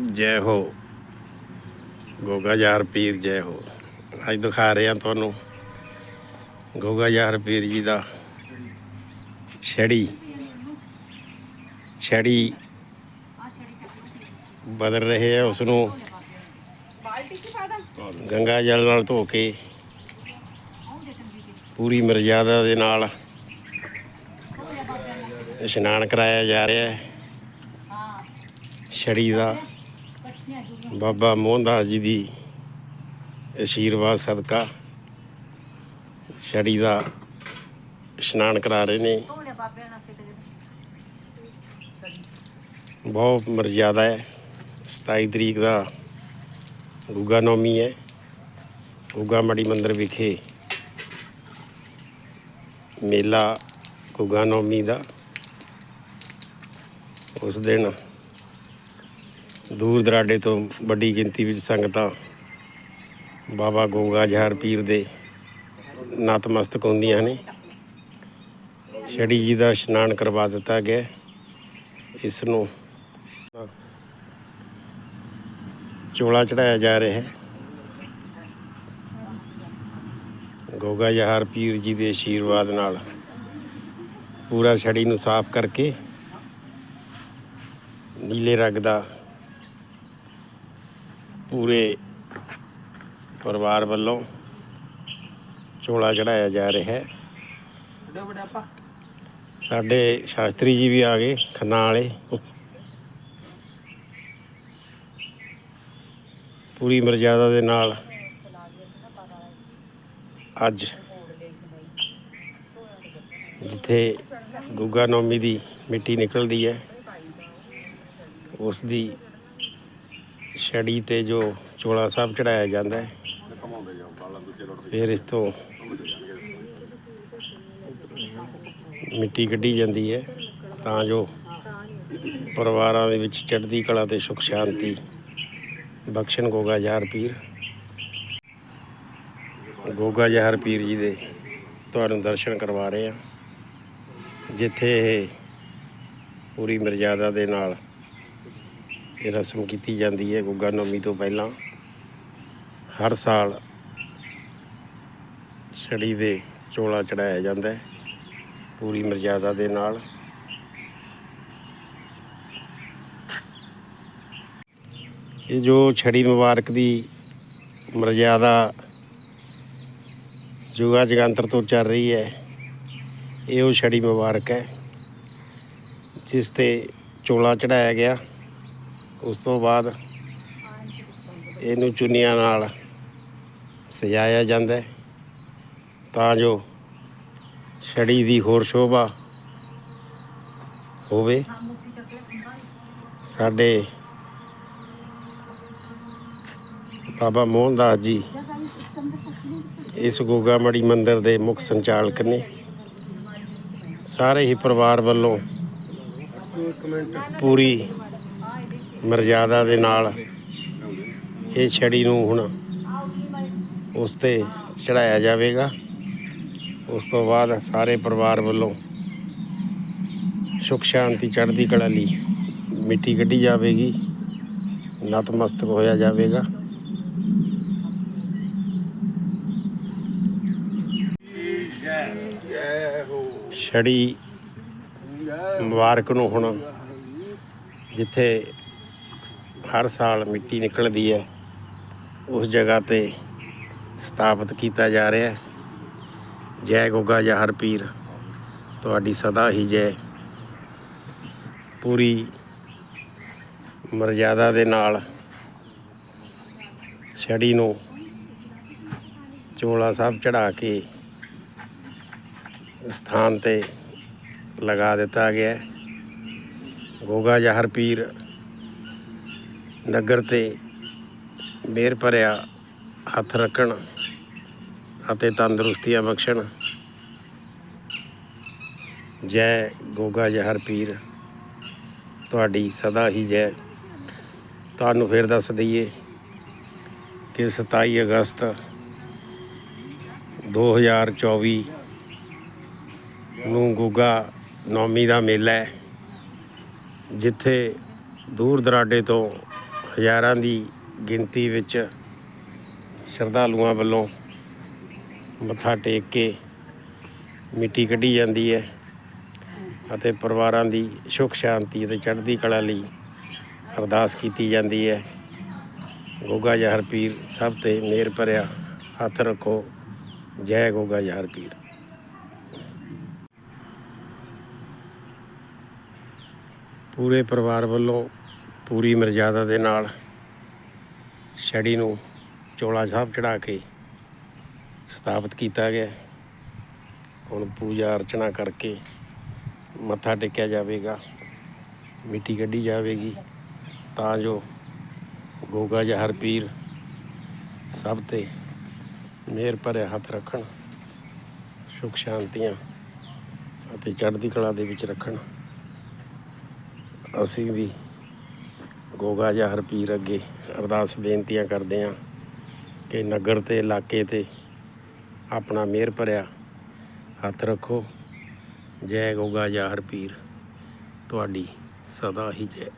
ਜੈ ਹੋ। ਗੋਗਾ ਯਾਰ ਪੀਰ ਜੈ ਹੋ। ਅੱਜ ਦਿਖਾ ਰਹੇ ਹਾਂ ਤੁਹਾਨੂੰ ਗੋਗਾ ਯਾਰ ਪੀਰ ਜੀ ਦਾ ਛੜੀ। ਛੜੀ ਬਦਲ ਰਹੇ ਆ ਉਸ ਨੂੰ ਗੰਗਾ ਜਲ ਨਾਲ ਧੋ ਕੇ ਪੂਰੀ ਮਰਜ਼ਾਦਾ ਦੇ ਨਾਲ ਇਸ਼ਨਾਨ ਕਰਾਇਆ ਜਾ ਰਿਹਾ ਹੈ। ਛੜੀ ਦਾ ਬਾਬਾ ਮੋਹਨਦਾਸ ਜੀ ਦੀ ਆਸ਼ੀਰਵਾਦ ਸਦਕਾ ਛੜੀ ਦਾ ਇਸ਼ਨਾਨ ਕਰਾ ਰਹੇ ਨੇ। ਬਹੁਤ ਮਰਜ਼ਾਦਾ ਹੈ। 27 ਤਰੀਕ ਦਾ ਗੁੱਗਾ ਨੌਮੀ ਹੈ। ਗੁੱਗਾ ਮੜੀ ਮੰਦਿਰ ਵਿਖੇ ਮੇਲਾ ਗੁੱਗਾ ਨੌਮੀ ਦਾ। ਉਸ ਦਿਨ ਦੂਰ ਦਰਾਡੇ ਤੋਂ ਵੱਡੀ ਗਿਣਤੀ ਵਿੱਚ ਸੰਗਤਾਂ ਬਾਬਾ ਗੋਗਾ ਜਹਰ ਪੀਰ ਦੇ ਨਤਮਸਤਕ ਹੁੰਦੀਆਂ ਨੇ। ਛੜੀ ਜੀ ਦਾ ਇਸ਼ਨਾਨ ਕਰਵਾ ਦਿੱਤਾ ਗਿਆ। ਇਸ ਨੂੰ ਚੋਲਾ ਚੜਾਇਆ ਜਾ ਰਿਹਾ ਹੈ। ਗੋਗਾ ਜਹਾਰ ਪੀਰ ਜੀ ਦੇ ਆਸ਼ੀਰਵਾਦ ਨਾਲ ਪੂਰਾ ਛੜੀ ਨੂੰ ਸਾਫ਼ ਕਰਕੇ ਨੀਲੇ ਰੰਗ ਦਾ ਪੂਰੇ ਪਰਿਵਾਰ ਵੱਲੋਂ ਚੋਲਾ ਚੜਾਇਆ ਜਾ ਰਿਹਾ ਹੈ। ਸਾਡੇ ਸ਼ਾਸਤਰੀ ਜੀ ਵੀ ਆ ਗਏ, ਖੰਨਾ ਵਾਲੇ। ਪੂਰੀ ਮਰਜ਼ਾਦਾ ਦੇ ਨਾਲ ਅੱਜ ਜਿੱਥੇ ਗੁੱਗਾ ਨੌਮੀ ਦੀ ਮਿੱਟੀ ਨਿਕਲਦੀ ਹੈ, ਉਸ ਦੀ ਛੜੀ ਤੇ ਜੋ ਚੋਲਾ ਸਾਹਿਬ ਚੜਾਇਆ ਜਾਂਦਾ ਹੈ। ਫਿਰ ਇਸ ਤੋਂ ਮਿੱਟੀ ਕੱਢੀ ਜਾਂਦੀ ਹੈ ਤਾਂ ਜੋ ਪਰਿਵਾਰਾਂ ਦੇ ਵਿੱਚ ਚੜ੍ਹਦੀ ਕਲਾ ਤੇ ਸੁਖ, ਸ਼ਾਂਤੀ, ਬਖਸ਼ਣ ਗੋਗਾ ਜਹਰ ਪੀਰ। ਗੋਗਾ ਜਹਰ ਪੀਰ ਜੀ ਦੇ ਤੁਹਾਨੂੰ ਦਰਸ਼ਨ ਕਰਵਾ ਰਹੇ ਹਾਂ। ਜਿੱਥੇ ਇਹ ਪੂਰੀ ਮਰਜ਼ਾਦਾ ਦੇ ਨਾਲ ਇਹ ਰਸਮ ਕੀਤੀ ਜਾਂਦੀ ਹੈ ਗੁੱਗਾ ਨੌਮੀ ਤੋਂ ਪਹਿਲਾਂ। ਹਰ ਸਾਲ ਛੜੀ ਦੇ ਚੋਲਾ ਚੜਾਇਆ ਜਾਂਦਾ ਹੈ, ਪੂਰੀ ਮਰਜ਼ਾਦਾ ਦੇ ਨਾਲ। ਇਹ ਜੋ ਛੜੀ ਮੁਬਾਰਕ ਦੀ ਮਰਜ਼ਾਦਾ ਜੁਗਾ ਜਗੰਤਰ ਤੋਂ ਚੱਲ ਰਹੀ ਹੈ, ਇਹ ਉਹ ਛੜੀ ਮੁਬਾਰਕ ਹੈ, ਜਿਸ ਤੇ ਚੋਲਾ ਚੜਾਇਆ ਗਿਆ। ਉਸ ਤੋਂ ਬਾਅਦ ਇਹਨੂੰ ਚੁੰਨੀਆਂ ਨਾਲ ਸਜਾਇਆ ਜਾਂਦਾ ਹੈ। ਤਾਂ ਜੋ ਛੜੀ ਦੀ ਹੋਰ ਸ਼ੋਭਾ ਹੋਵੇ। ਸਾਡੇ ਬਾਬਾ ਮੋਹਨਦਾਸ ਜੀ ਇਸ ਗੋਗਾ ਮੜੀ ਮੰਦਿਰ ਦੇ ਮੁੱਖ ਸੰਚਾਲਕ ਨੇ। ਸਾਰੇ ਹੀ ਪਰਿਵਾਰ ਵੱਲੋਂ ਪੂਰੀ ਮਰਜ਼ਾਦਾ ਦੇ ਨਾਲ ਇਹ ਛੜੀ ਨੂੰ ਹੁਣ ਉਸ ਤੇ ਚੜਾਇਆ ਜਾਵੇਗਾ। ਉਸ ਤੋਂ ਬਾਅਦ ਸਾਰੇ ਪਰਿਵਾਰ ਵੱਲੋਂ ਸੁਖ ਸ਼ਾਂਤੀ ਚੜ੍ਹਦੀ ਕਲਾ ਲਈ ਮਿੱਟੀ ਕੱਢੀ ਜਾਵੇਗੀ। ਨਤਮਸਤਕ ਹੋਇਆ ਜਾਵੇਗਾ। ਛੜੀ ਮੁਬਾਰਕ ਨੂੰ ਹੁਣ ਜਿੱਥੇ ਹਰ ਸਾਲ ਮਿੱਟੀ ਨਿਕਲਦੀ ਹੈ। ਉਸ ਜਗ੍ਹਾ ਤੇ ਸਥਾਪਿਤ ਕੀਤਾ ਜਾ ਰਿਹਾ ਹੈ। ਜੈ ਗੋਗਾ ਜਹਰ ਪੀਰ, ਤੁਹਾਡੀ ਸਦਾ ਹੀ ਜੈ। ਪੂਰੀ ਮਰਜ਼ਾਦਾ ਦੇ ਨਾਲ ਛੜੀ ਨੂੰ ਚੋਲਾ ਸਾਹਿਬ ਚੜਾ ਕੇ ਸਥਾਨ ਤੇ ਲਗਾ ਦਿੱਤਾ ਗਿਆ ਗੋਗਾ ਜਹਰ ਪੀਰ ਨਗਰ ਤੇ ਮੇਰ ਭਰਿਆ, ਹੱਥ ਰੱਖਣ ਅਤੇ ਤੰਦਰੁਸਤੀਆਂ ਬਖਸ਼ਣ। ਜੈ ਗੋਗਾ ਜਹਰ ਪੀਰ, ਤੁਹਾਡੀ ਸਦਾ ਹੀ ਜੈ। ਤੁਹਾਨੂੰ ਫਿਰ ਦੱਸ ਦਈਏ ਕਿ 27 ਅਗਸਤ 2024 ਨੂੰ ਗੋਗਾ ਨੌਮੀ ਦਾ ਮੇਲਾ ਹੈ, ਜਿੱਥੇ ਦੂਰ ਦਰਾਡੇ ਤੋਂ ਹਜ਼ਾਰਾਂ ਦੀ ਗਿਣਤੀ ਵਿੱਚ ਸ਼ਰਧਾਲੂਆਂ ਵੱਲੋਂ ਮੱਥਾ ਟੇਕ ਕੇ ਮਿੱਟੀ ਕੱਢੀ ਜਾਂਦੀ ਹੈ ਅਤੇ ਪਰਿਵਾਰਾਂ ਦੀ ਸੁੱਖ ਸ਼ਾਂਤੀ ਅਤੇ ਚੜ੍ਹਦੀ ਕਲਾ ਲਈ ਅਰਦਾਸ ਕੀਤੀ ਜਾਂਦੀ ਹੈ। ਗੋਗਾ ਜਹਰ ਪੀਰ ਸਭ ਤੇ ਮਿਹਰ ਭਰਿਆ ਹੱਥ ਰੱਖੋ। ਜੈ ਗੋਗਾ ਜਹਰ ਪੀਰ। ਪੂਰੇ ਪਰਿਵਾਰ ਵੱਲੋਂ ਪੂਰੀ ਮਰਜ਼ਾਦਾ ਦੇ ਨਾਲ ਛੜੀ ਨੂੰ ਚੋਲਾ ਸਾਹਿਬ ਚੜਾ ਕੇ ਸਥਾਪਿਤ ਕੀਤਾ ਗਿਆ। ਹੁਣ ਪੂਜਾ ਅਰਚਨਾ ਕਰਕੇ ਮੱਥਾ ਟੇਕਿਆ ਜਾਵੇਗਾ, ਮਿੱਟੀ ਕੱਢੀ ਜਾਵੇਗੀ, ਤਾਂ ਜੋ ਗੋਗਾ ਜਹਰ ਪੀਰ ਸਭ ਤੇ ਮਿਹਰ ਭਰਿਆ ਹੱਥ ਰੱਖਣ, ਸੁਖ ਸ਼ਾਂਤੀਆਂ ਅਤੇ ਚੜ੍ਹਦੀ ਕਲਾ ਦੇ ਵਿੱਚ ਰੱਖਣ। ਅਸੀਂ ਵੀ ਗੋਗਾ ਜਹਰ ਪੀਰ ਅੱਗੇ ਅਰਦਾਸ ਬੇਨਤੀਆਂ ਕਰਦੇ ਹਾਂ ਕਿ ਨਗਰ ਤੇ ਇਲਾਕੇ ਤੇ ਆਪਣਾ ਮਿਹਰ ਭਰਿਆ ਹੱਥ ਰੱਖੋ। ਜੈ ਗੋਗਾ ਜਹਰ ਪੀਰ ਤੁਹਾਡੀ ਸਦਾ ਹੀ ਜੈ।